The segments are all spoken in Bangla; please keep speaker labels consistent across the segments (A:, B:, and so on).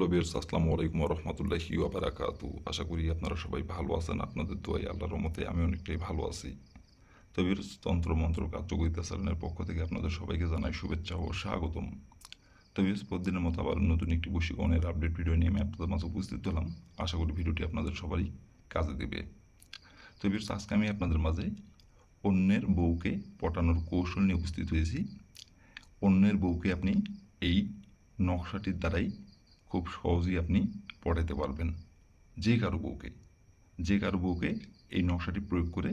A: হ্যালো বিয়ার্স আসসালামু আলাইকুম রহমতুল্লাহি ওয়াবারাকাতু। আশা করি আপনারা সবাই ভালো আছেন, আপনাদের দোয়াই আল্লাহর মতে আমি অনেকটাই ভালো আছি। তো বিয়ার্স তন্ত্র মন্ত্র কার্যকরিতা চ্যানেলের পক্ষ থেকে আপনাদের সবাইকে জানাই শুভেচ্ছা ও স্বাগতম। তো বিয়ার্স প্রতিদিনের মতো আবার নতুন একটি বশীকরণের আপডেট ভিডিও নিয়ে আমি আপনাদের মাঝে উপস্থিত হলাম। আশা করি ভিডিওটি আপনাদের সবারই কাজে দেবে। তো বিয়ার্স আজকে আমি আপনাদের মাঝে অন্যের বউকে পটানোর কৌশল নিয়ে উপস্থিত হয়েছি। অন্যের বউকে আপনি এই নকশাটির দ্বারাই খুব সহজেই আপনি পড়াতে পারবেন। যে কারও বউকে, যে কারও বউকে এই নকশাটি প্রয়োগ করে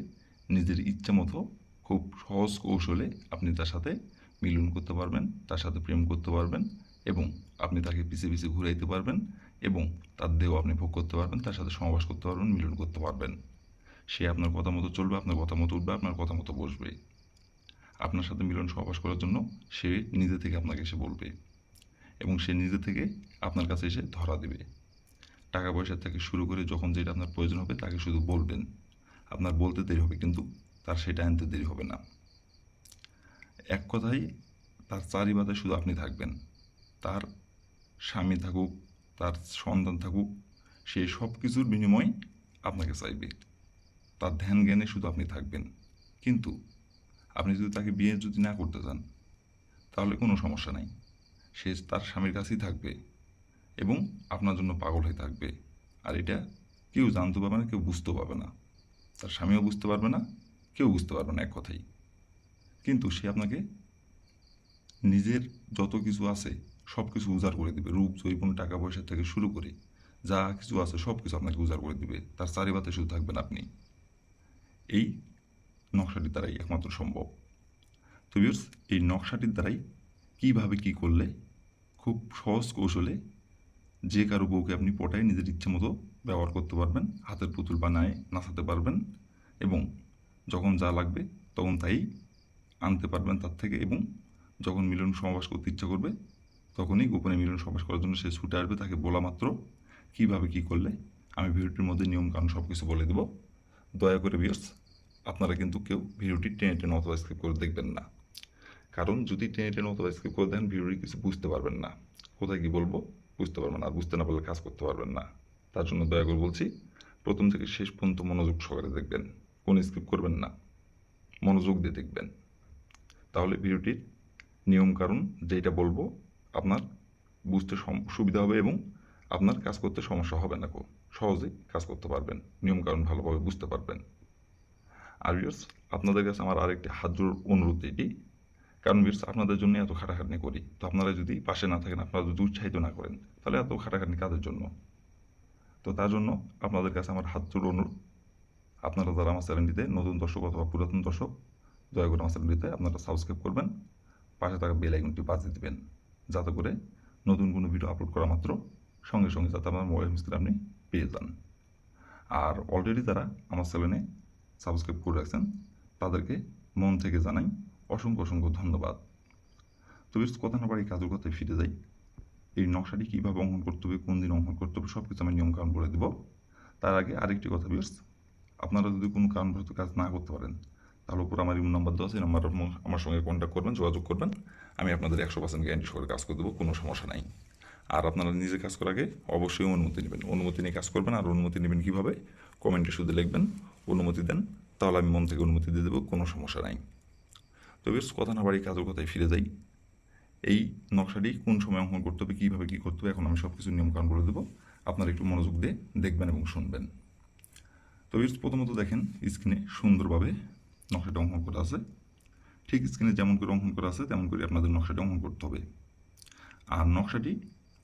A: নিজের ইচ্ছা মতো খুব সহজ কৌশলে আপনি তার সাথে মিলন করতে পারবেন, তার সাথে প্রেম করতে পারবেন এবং আপনি তাকে পিছিয়ে পিছিয়ে ঘুরাইতে পারবেন এবং তার দেহ আপনি ভোগ করতে পারবেন, তার সাথে সমাবাস করতে পারবেন, মিলন করতে পারবেন। সে আপনার কথা মতো চলবে, আপনার কথা মতো উঠবে, আপনার কথা মতো বসবে। আপনার সাথে মিলন সহবাস করার জন্য সে নিজে থেকে আপনাকে এসে বলবে। এবং সে নিজে থেকে আপনার কাছে এসে ধরা দেবে। টাকা পয়সা থেকে শুরু করে যখন যেটা আপনার প্রয়োজন হবে তাকে শুধু বলবেন। আপনার বলতে দেরি হবে কিন্তু তার সেটা আনতে দেরি হবে না। এক কথায় তার চারি চারিবাদে শুধু আপনি থাকবেন। তার স্বামী থাকুক, তার সন্তান থাকুক, সে সব কিছুর বিনিময়ে আপনাকে চাইবে। তার ধ্যান জ্ঞানে শুধু আপনি থাকবেন। কিন্তু আপনি যদি তাকে বিয়ে যদি না করতে চান, তাহলে কোনো সমস্যা নাই। সে তার স্বামীর কাছেই থাকবে এবং আপনার জন্য পাগল হয়ে থাকবে। আর এটা কেউ জানতে পারবে না, কেউ বুঝতে পারবে না। তার স্বামীও বুঝতে পারবে না, কেউ বুঝতে পারবে না এক কথাই। কিন্তু সে আপনাকে নিজের যত কিছু আছে সব কিছু উজাড় করে দেবে। রূপ জৈবন টাকা পয়সা থেকে শুরু করে যা কিছু আছে সব কিছু আপনাকে উজাড় করে দেবে। তার চারিপাতে শুধু থাকবেন আপনি। এই নকশাটির দ্বারাই একমাত্র সম্ভব। তো এই নকশাটির দ্বারাই কীভাবে কী করলে খুব সহজ কৌশলে যে কারও বউকে আপনি পটায় নিজের ইচ্ছে মতো ব্যবহার করতে পারবেন, হাতের পুতুল বানায়, নাচাতে পারবেন এবং যখন যা লাগবে তখন তাই আনতে পারবেন তার থেকে এবং যখন মিলন সমাবেশ করতে ইচ্ছা করবে তখনই গোপনে মিলন সমাবেশ করার জন্য সে ছুটে আসবে তাকে বলা মাত্র কীভাবে কী করলে। আমি ভিডিওটির মধ্যে নিয়মকানুন সব কিছু বলে দেবো। দয়া করে ভিউয়ার্স আপনারা কিন্তু কেউ ভিডিওটি টেনে টেনে অথবা স্কিপ করে দেখবেন না। কারণ যদি টেনে টেনে অথবা স্কিপ করে দেন ভিডিওটি কিছু বুঝতে পারবেন না। কোথায় কি বলব? বুঝতে পারবেন আর বুঝতে না পারলে কাজ করতে পারবেন না। তার জন্য দয়া করে বলছি, প্রথম থেকে শেষ পর্যন্ত মনোযোগ সহকারে দেখবেন। কোনো স্কিপ করবেন না, মনোযোগ দিয়ে দেখবেন। তাহলে ভিডিওটির নিয়ম কারণ যেটা বলব, আপনার বুঝতে সুবিধা হবে এবং আপনার কাজ করতে সমস্যা হবে না কো সহজেই কাজ করতে পারবেন। নিয়ম কারণ ভালোভাবে বুঝতে পারবেন। আর আপনাদের কাছে আমার আরেকটি হাত অনুরোধ এটি কারণ ভিউয়ার্স আপনাদের জন্য এত খাটাখাটনি করি। তো আপনারা যদি পাশে না থাকেন, আপনারা যদি উৎসাহিত না করেন, তাহলে এত খাটাখাটনি কাদের জন্য? তো তার জন্য আপনাদের কাছে আমার হাত জোর অনুরোধ। আপনারা যারা আমার চ্যানেলটিতে নতুন দর্শক অথবা পুরাতন দর্শক, দয়া করে আমার চ্যানেলটিতে আপনারা সাবস্ক্রাইব করবেন, পাশে থাকা বেল আইকনটি বাজিয়ে দেবেন, যাতে করে নতুন কোনো ভিডিও আপলোড করা মাত্র সঙ্গে সঙ্গে যাতে আপনার মোবাইল স্ক্রিনে আপনি পেয়ে যান। আর অলরেডি যারা আমার চ্যানেলে সাবস্ক্রাইব করে রাখছেন, তাদেরকে মন থেকে জানাই অসংখ্য অসংখ্য ধন্যবাদ। তো বেশ কথা না বাড়ি কাজের কথায় ফিরে যাই। এই নকশাটি কীভাবে অঙ্কন করতে হবে, কোন দিন অঙ্কন করতে হবে সব কিছু আমি নিয়মকানুন বলে দেবো। তার আগে আরেকটি কথা বেশ আপনারা যদি কোনো কারণবশত কাজ না করতে পারেন, তাহলে উপর আমার ইমো নাম্বার দেওয়া আছে নাম্বার আমার সঙ্গে কন্ট্যাক্ট করবেন, যোগাযোগ করবেন, আমি আপনাদের একশো পার্সেন্ট গ্যারান্টি সহকারে কাজ করে দেবো, কোনো সমস্যা নাই। আর আপনারা নিজে কাজ করার আগে অবশ্যই অনুমতি নেবেন। অনুমতি নিয়ে কাজ করবেন, আর অনুমতি নেবেন কীভাবে কমেন্টে শুধু লিখবেন, অনুমতি দেন, তাহলে আমি মন থেকে অনুমতি দিয়ে দেবো, কোনো সমস্যা নাই। তো বেশ, কথা না বাড়ি কাজের কথায় ফিরে যাই। এই নকশাটি কোন সময় অঙ্কন করতে হবে, কীভাবে কী করতে হবে, এখন আমি সব কিছু নিয়মকানুন বলে দেবো। আপনারা একটু মনোযোগ দিয়ে দেখবেন এবং শুনবেন। তো বেশ, প্রথমত দেখেন, স্ক্রিনে সুন্দরভাবে নকশাটা অঙ্কন করা আছে। ঠিক স্ক্রিনে যেমন করে অঙ্কন করা আছে, তেমন করে আপনাদের নকশাটি অঙ্কন করতে হবে। আর নকশাটি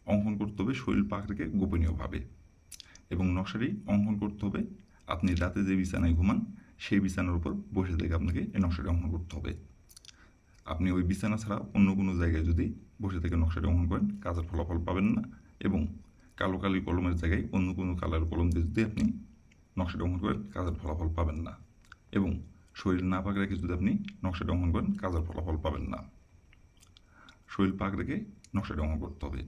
A: অঙ্কন করতে হবে পাক রেখে গোপনীয়ভাবে। এবং নকশাটি অঙ্কন করতে হবে, আপনি রাতে যে বিছানায় ঘুমান, সেই বিছানার উপর বসে থেকে আপনাকে এই নকশাটি অঙ্কন করতে হবে। আপনি ওই বিছানা ছাড়া অন্য কোনো জায়গায় যদি বসে থেকে নকশাটি অঙ্কন করেন, কাজের ফলাফল পাবেন না এবং কালো কালি কলমের জায়গায় অন্য কোনো কালার কলম দিয়ে যদি আপনি নকশাটি অঙ্কন করেন, কাজের ফলাফল পাবেন না এবং শরীর না পাক রেখে যদি আপনি নকশাটি অঙ্কন করেন, কাজের ফলাফল পাবেন না। শরীর পাক রেখে নকশাটি অঙ্কন করতে হবে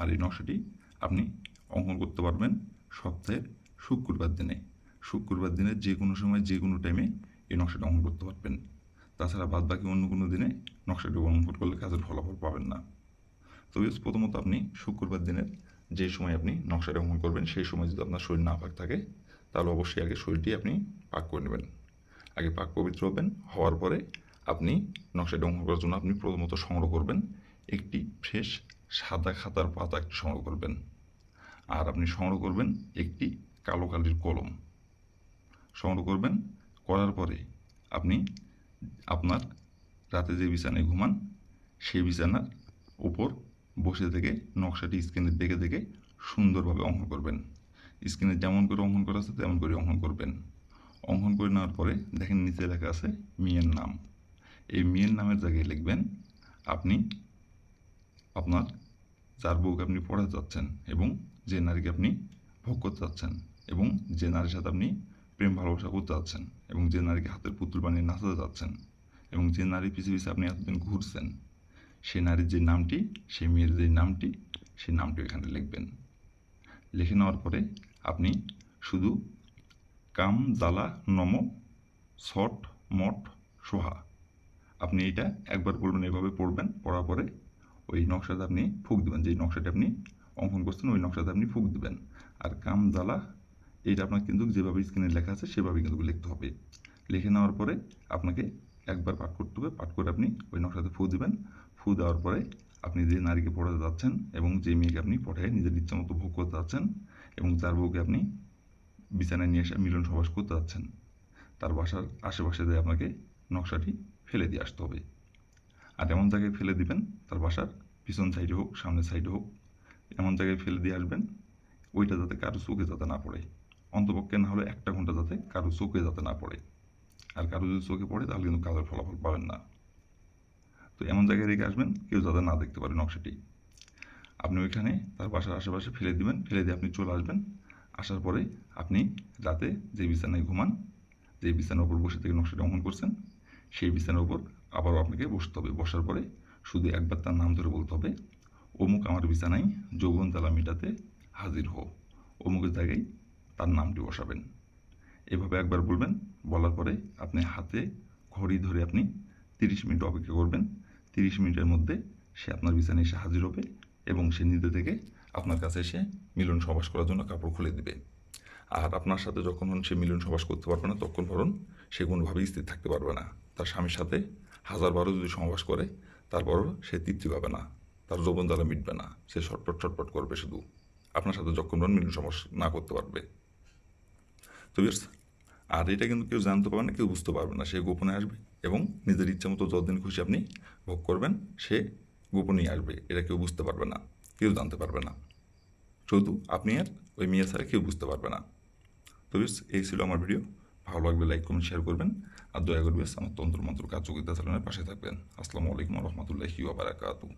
A: আর এই নকশাটি আপনি অঙ্কন করতে পারবেন সপ্তাহের শুক্রবার দিনে। শুক্রবার দিনে যে কোনো সময়, যে কোনো টাইমে এই নকশাটা অঙ্কন করতে পারবেন। তাছাড়া বাদ বাকি অন্য কোনো দিনে নকশাটি অঙ্কন করলে কাজের ফলাফল পাবেন না। তো বেশ প্রথমত আপনি শুক্রবার দিনের যে সময় আপনি নকশাটা অঙ্কন করবেন, সেই সময় যদি আপনার শরীর না পাক থাকে, তাহলে অবশ্যই আগে শরীরটি আপনি পাক করে নেবেন। আগে পাক পবিত্র হবেন, হওয়ার পরে আপনি নকশাটা অঙ্কন করার জন্য আপনি প্রথমত সংগ্রহ করবেন একটি ফ্রেশ সাদা খাতার পাতা একটি সংগ্রহ করবেন। আর আপনি সংগ্রহ করবেন একটি কালো কালির কলম। সংগ্রহ করবেন, করার পরে আপনি আপনার রাতে যে বিছানায় ঘুমান, সেই বিছানার উপর বসে থেকে নকশাটি স্ক্রিনে দেখে দেখে সুন্দরভাবে অঙ্কন করবেন। স্ক্রিনে যেমন করে অঙ্কন করা আছে, তেমন করে অঙ্কন করবেন। অঙ্কন করে নেওয়ার পরে দেখেন নিচে লেখা আছে মেয়ের নাম। এই মেয়ের নামের জায়গায় লিখবেন, আপনি, আপনার যার বউকে আপনি পড়াতে যাচ্ছেন এবং যে নারীকে আপনি ভোগ করতে যাচ্ছেন এবং যে নারীর সাথে আপনি প্রেম, ভালোবাসা করতে যাচ্ছেন এবং যে নারীকে হাতের পুতুল বানিয়ে নাচাতে যাচ্ছেন এবং যে নারী পিছিয়ে পিছিয়ে আপনি এতদিন ঘুরছেন সেই নারীর যে নামটি সেই মেয়ের যে নামটি সেই নামটি এখানে লিখবেন। লিখে নেওয়ার পরে আপনি শুধু কাম জ্বালা নম ছট মঠ সোহা, আপনি এটা একবার পড়বেন এভাবে পড়বেন, পড়ার পরে ওই নকশাতে আপনি ফুক দেবেন। যেই নকশাটা আপনি অঙ্কন করছেন, ওই নকশাতে আপনি ফুক দেবেন। আর কাম জ্বালা এইটা আপনার কিন্তু যেভাবে স্ক্রিনে লেখা আছে, সেভাবেই কিন্তু লিখতে হবে। লিখে নেওয়ার পরে আপনাকে একবার পাঠ করতে হবে। পাঠ করে আপনি ওই নকশাতে ফু দেবেন। ফু দেওয়ার পরে আপনি যে নারীকে পড়াতে যাচ্ছেন এবং যে মেয়েকে আপনি পড়ায় নিজের ইচ্ছা মতো ভোগ করতে যাচ্ছেন এবং যার বউকে আপনি বিছানায় নিয়ে এসে মিলন সবাস করতে যাচ্ছেন, তার বাসার আশেপাশে দিয়ে আপনাকে নকশাটি ফেলে দিয়ে আসতে হবে। আর এমন জায়গায় ফেলে দিবেন, তার বাসার পিছন সাইডে হোক, সামনের সাইডে হোক, এমন জায়গায় ফেলে দিয়ে আসবেন, ওইটা যাতে কারও চোখে যাতে না পড়ে। অন্তপক্ষে না হলে একটা ঘণ্টা যাতে কারও চোখে যাতে না পড়ে। আর কারও যদি চোখে পড়ে, তাহলে কিন্তু কাজের ফলাফল পাবেন না। তো এমন জায়গায় রেখে আসবেন, কেউ যাতে না দেখতে পারে নকশাটি। আপনি ওইখানে তার বাসার আশেপাশে ফেলে দিবেন, ফেলে দিয়ে আপনি চলে আসবেন। আসার পরে আপনি রাতে যে বিছানায় ঘুমান, যে বিছানার উপর বসে থেকে নকশাটি অঙ্কন করছেন, সেই বিছানার উপর আবারও আপনাকে বসতে হবে। বসার পরে শুধু একবার তার নাম ধরে বলতে হবে, অমুক আমার বিছানায় যৌবন জ্বালা মিটাতে হাজির হো অমুকের জায়গায় তার নামটি বসাবেন। এভাবে একবার বলবেন, বলার পরে আপনি হাতে ঘড়ি ধরে আপনি তিরিশ মিনিট অপেক্ষা করবেন। তিরিশ মিনিটের মধ্যে সে আপনার বিছানায় এসে হাজির হবে এবং সে নিজে থেকে আপনার কাছে এসে মিলন সবাস করার জন্য কাপড় খুলে দিবে। আর আপনার সাথে যখন সে মিলন সবাস করতে পারবে না, তখন পরন সে কোনোভাবেই স্থির থাকতে পারবে না। তার স্বামীর সাথে হাজার বারো যদি সমাবাস করে, তারপরও সে তৃপ্তি পাবে না। তার যৌবন দ্বারা মিটবে না। সে ছটপট ছটপট করবে শুধু। আপনার সাথে যখন মিলন সমাস না করতে পারবে তো আর এটা কিন্তু কেউ জানতে পারবে না, কেউ বুঝতে পারবে না। সে গোপনে আসবে এবং নিজের ইচ্ছা মতো যতদিন খুশি আপনি ভোগ করবেন, সে গোপনেই আসবে। এটা কেউ বুঝতে পারবে না, কেউ জানতে পারবে না। শুধু আপনি আর ওই মেয়ে ছাড়া কেউ বুঝতে পারবে না। তো বেশ এই ছিল আমার ভিডিও ভালো লাগলে লাইক কমেন্ট শেয়ার করবেন। আর দয়া করবে আমার তন্ত্র মন্ত্র কার্যকরিতা চালানোর পাশে থাকবেন। আসসালামু আলাইকুম রহমতুল্লাহি ওয়া বারাকাতুহু।